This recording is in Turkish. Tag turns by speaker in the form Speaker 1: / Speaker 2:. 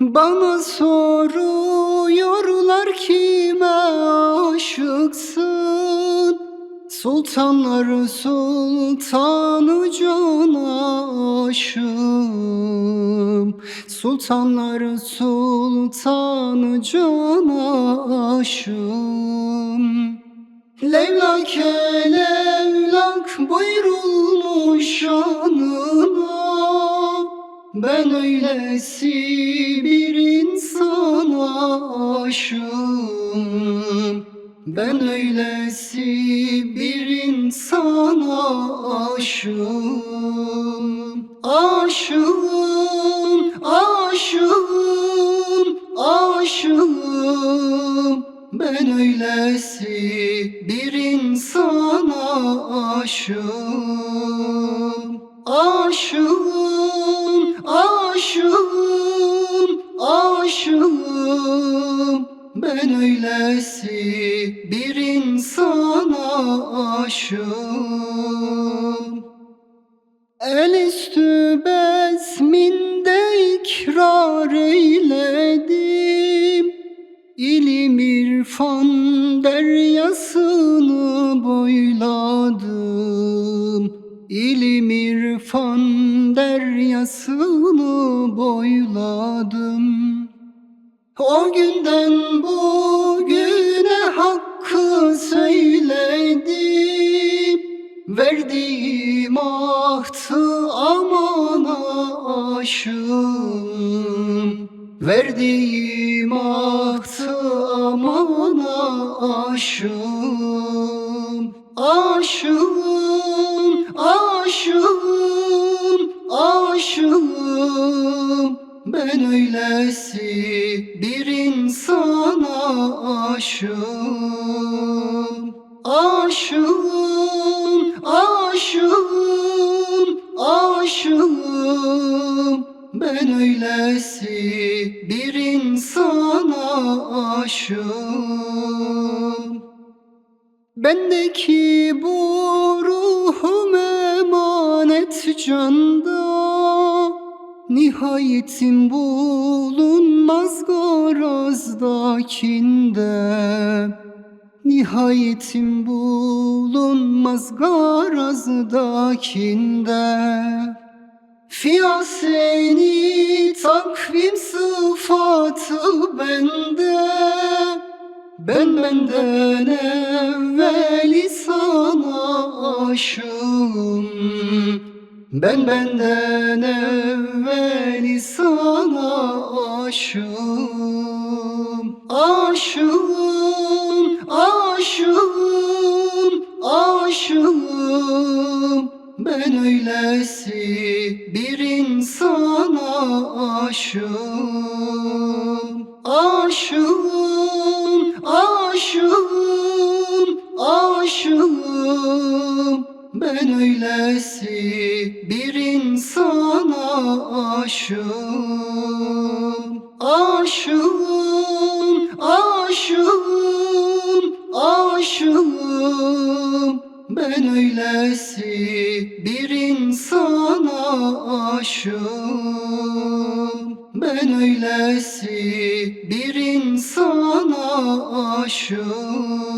Speaker 1: Bana soruyorlar kime aşıksın? Sultanlar sultanı cana aşığım. Sultanlar sultanı cana aşığım. Levlake levlak buyurulmuş şanına Ben öylesi bir insana aşığım. Ben öylesi bir insana aşığım. Aşığım, aşığım, aşığım. Ben öylesi bir insana aşığım. Aşığım, Ben öylesi bir insana aşığım. El üstü bezminde ikrar eyledim. İlim irfan deryasını boyladım. İlim irfan deryasını boyladım O günden bugüne hakkı söyledim. Verdiğim ahtı amana aşığım. Verdiğim ahtı amana aşığım. Aşığım, aşığım, aşığım Ben öylesi bir insana aşığım. Aşığım, aşığım, aşığım. Ben öylesi bir insana aşığım. Bendeki bu ruhum emanet canda Nihayetim bulunmaz garazdakinde. Nihayetim bulunmaz garazdakinde. Fiyat seni takvim sıfatı bende. Ben benden evveli sana aşığım Ben benden evveli sana aşığım Aşığım, aşığım, aşığım. Ben öylesi bir insana aşığım Aşığım, insana aşığım Aşığım, aşığım, aşığım. Ben öylesi bir insana aşığım. Ben öylesi bir insana aşığım